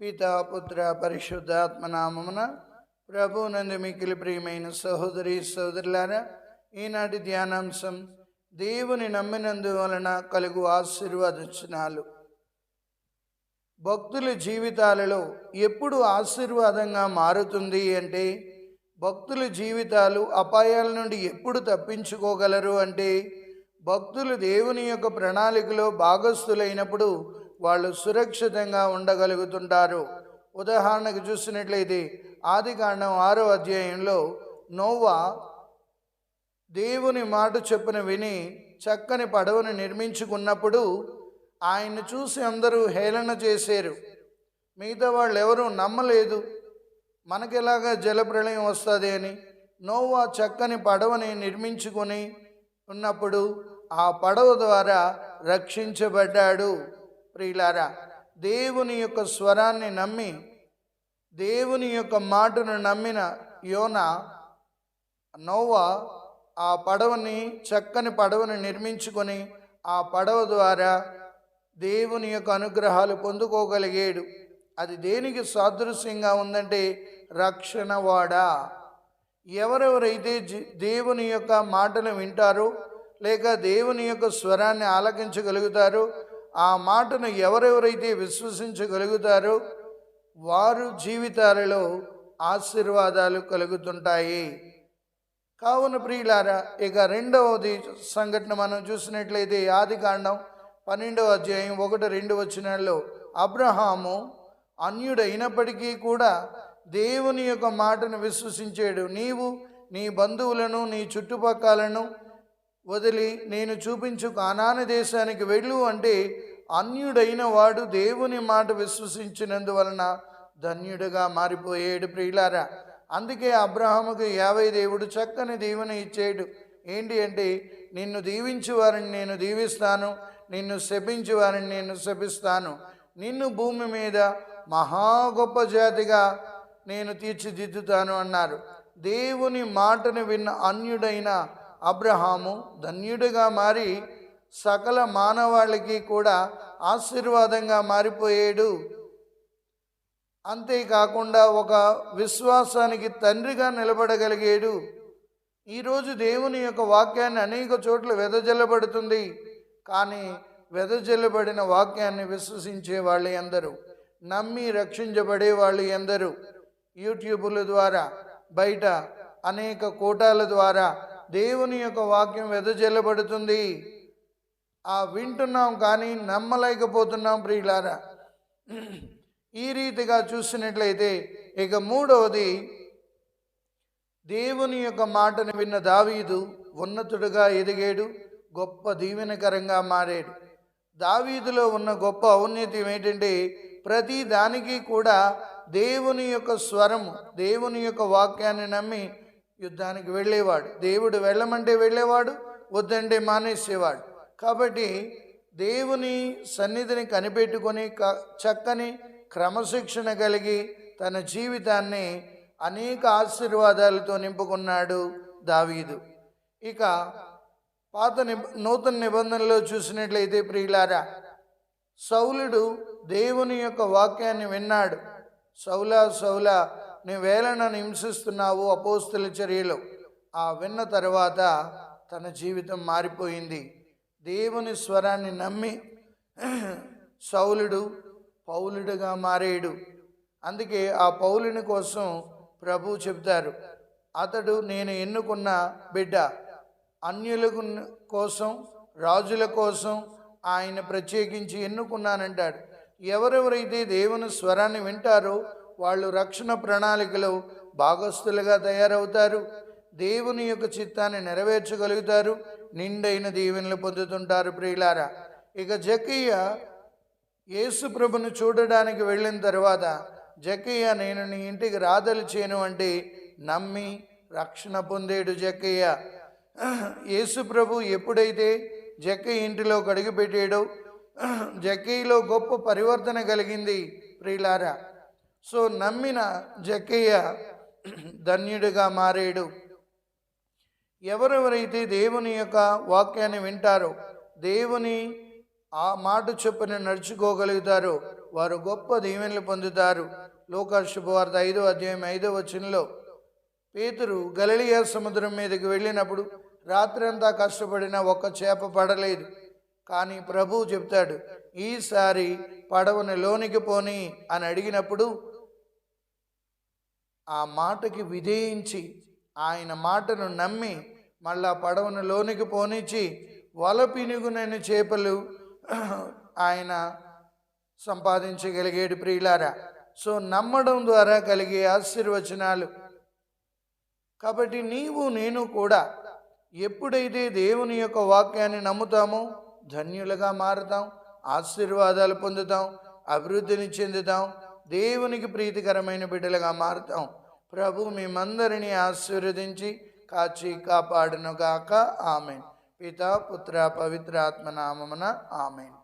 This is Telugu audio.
పితాపుత్ర పుత్ర పరిశుద్ధాత్మ నామమున ప్రభునందు మికిలి ప్రియమైన సహోదరి సహోదరులారా ఈనాటి ధ్యానాంశం దేవుని నమ్మినందు వలన కలుగు ఆశీర్వాదచనాలు భక్తుల జీవితాలలో ఎప్పుడు ఆశీర్వాదంగా మారుతుంది అంటే భక్తుల జీవితాలు అపాయాల నుండి ఎప్పుడు తప్పించుకోగలరు అంటే భక్తులు దేవుని యొక్క ప్రణాళికలో భాగస్థులైనప్పుడు వాళ్ళు సురక్షితంగా ఉండగలుగుతుంటారు. ఉదాహరణకు చూసినట్లయితే ఆది కాండం ఆరో అధ్యాయంలో నోవా దేవుని మాట చెప్పున విని చక్కని పడవను నిర్మించుకున్నప్పుడు ఆయన్ని చూసి అందరూ హేళన చేశారు. మిగతా వాళ్ళు ఎవరూ నమ్మలేదు. మనకెలాగా జలప్రళయం వస్తుంది అని నోవా చక్కని పడవని నిర్మించుకొని ఉన్నప్పుడు ఆ పడవ ద్వారా రక్షించబడ్డాడు. ప్రియులారా దేవుని యొక్క స్వరాన్ని నమ్మి దేవుని యొక్క మాటను నమ్మిన యోన నోవా ఆ పడవని చక్కని పడవని నిర్మించుకొని ఆ పడవ ద్వారా దేవుని యొక్క అనుగ్రహాలు పొందుకోగలిగాడు. అది దేనికి సాదృశ్యంగా ఉందంటే రక్షణవాడ ఎవరెవరైతే దేవుని యొక్క మాటలు వింటారో లేక దేవుని యొక్క స్వరాన్ని ఆలకించగలుగుతారో ఆ మాటను ఎవరెవరైతే విశ్వసించగలుగుతారో వారు జీవితాలలో ఆశీర్వాదాలు కలుగుతుంటాయి. కావున ప్రియులారా ఇక రెండవది సంఘటన మనం చూసినట్లయితే ఆది కాండం పన్నెండవ అధ్యాయం ఒకటి రెండు వచ్చినాల్లో అబ్రహాము అన్యుడైనప్పటికీ కూడా దేవుని యొక్క మాటను విశ్వసించాడు. నీవు నీ బంధువులను నీ చుట్టుపక్కలను వదిలి నేను చూపించు కానాని దేశానికి వెళ్ళు అంటే అన్యుడైన వాడు దేవుని మాట విశ్వసించినందువలన ధన్యుడిగా మారిపోయాడు ప్రియులారా. అందుకే అబ్రహాముకు యాభై దేవుడు చక్కని దీవెన ఇచ్చాడు. ఏంటి అంటే నిన్ను దీవించు వారిని నేను దీవిస్తాను నిన్ను శపించు వారిని నేను శపిస్తాను. నిన్ను భూమి మీద మహా గొప్ప జాతిగా నేను తీర్చిదిద్దుతాను అన్నారు. దేవుని మాటను విన్న అన్యుడైన అబ్రహాము ధన్యుడిగా మారి సకల మానవాళికి కూడా ఆశీర్వాదంగా మారిపోయాడు. అంతేకాకుండా ఒక విశ్వాసానికి తండ్రిగా నిలబడగలిగాడు. ఈరోజు దేవుని యొక్క వాక్యాన్ని అనేక చోట్ల వెదజల్లబడుతుంది. కానీ వెదజల్లబడిన వాక్యాన్ని విశ్వసించే వాళ్ళు ఎందరూ? నమ్మి రక్షించబడే వాళ్ళు ఎందరు? యూట్యూబుల ద్వారా బయట అనేక కూటాల ద్వారా దేవుని యొక్క వాక్యం వెదజల్లబడుతుంది. ఆ వింటున్నాం కానీ నమ్మలేకపోతున్నాం ప్రియులారా. ఈ రీతిగా చూసినట్లయితే ఇక మూడవది దేవుని యొక్క మాటను విన్న దావీదు ఉన్నతుడుగా ఎదిగాడు గొప్ప దీవెనకరంగా మారాడు. దావీదులో ఉన్న గొప్ప ఔన్నత్యం ఏంటంటే ప్రతి దానికి కూడా దేవుని యొక్క స్వరము దేవుని యొక్క వాక్యాన్ని నమ్మి యుద్ధానికి వెళ్ళేవాడు. దేవుడు వెళ్ళమంటే వెళ్ళేవాడు వద్దంటే మానేసేవాడు. కాబట్టి దేవుని సన్నిధిని కనిపెట్టుకొని క- చక్కని క్రమశిక్షణ కలిగి తన జీవితాన్ని అనేక ఆశీర్వాదాలతో నింపుకున్నాడు దావీదు. ఇక పాత నిబ నూతన నిబంధనలో చూసినట్లయితే ప్రియులారా సౌలుడు దేవుని యొక్క వాక్యాన్ని విన్నాడు. సౌలా సౌలా నీ వేళను హింసిస్తున్నావు అపోస్తుల చర్యలు. ఆ విన్న తర్వాత తన జీవితం మారిపోయింది. దేవుని స్వరాన్ని నమ్మి సౌలుడు పౌలుడుగా మారేడు అందుకే ఆ పౌలుని కోసం ప్రభు చెప్తారు అతడు నేను ఎన్నుకున్న బిడ్డ అన్యుల కోసం రాజుల కోసం ఆయన ప్రత్యేకించి ఎన్నుకున్నానంటాడు. ఎవరెవరైతే దేవుని స్వరాన్ని వింటారో వాళ్ళు రక్షణ ప్రణాళికలో భాగస్థులుగా తయారవుతారు దేవుని యొక్క చిత్తాన్ని నెరవేర్చగలుగుతారు నిండైన దీవెనలు పొందుతుంటారు ప్రియులారా. ఇక జకయ్య యేసు ప్రభును చూడడానికి వెళ్ళిన తర్వాత జకీయ నేను నీ ఇంటికి రాదలిచేను అంటే నమ్మి రక్షణ పొందేడు జకయ్య యేసు ప్రభు ఎప్పుడైతే జక్కయ్య ఇంటిలో కడుగుపెట్టాడో జక్కయ్యలో గొప్ప పరివర్తన కలిగింది ప్రియులారా. సో నమ్మిన జక్కయ్య ధన్యుడిగా మారాడు. ఎవరెవరైతే దేవుని యొక్క వాక్యాన్ని వింటారో దేవుని ఆ మాట చొప్పున నడుచుకోగలుగుతారో వారు గొప్ప దీవెనలు పొందుతారు. లోక శుభవార్త ఐదో అధ్యాయం ఐదో వచనంలో పేతురు గలలియా సముద్రం మీదకి వెళ్ళినప్పుడు రాత్రంతా కష్టపడిన ఒక్క చేప పడలేదు. కానీ ప్రభువు చెప్తాడు ఈసారి పడవని లోనికి పోని అని అడిగినప్పుడు ఆ మాటకి విధేయించి ఆయన మాటను నమ్మి మళ్ళా పడవను లోనికి పోనిచ్చి వల పినుగునైన చేపలు ఆయన సంపాదించగలిగేడు ప్రియులారా. సో నమ్మడం ద్వారా కలిగే ఆశీర్వచనాలు. కాబట్టి నీవు నేను కూడా ఎప్పుడైతే దేవుని యొక్క వాక్యాన్ని నమ్ముతామో ధన్యులుగా మారుతాం ఆశీర్వాదాలు పొందుతాం అభివృద్ధిని చెందుతాం దేవునికి ప్రీతికరమైన బిడ్డలుగా మారుతాం. ప్రభు మేమందరినీ ఆశీర్వదించి కాచి కాపాడునుగాక. ఆమెన్. పిత పుత్ర పవిత్ర ఆత్మ ఆమెన్.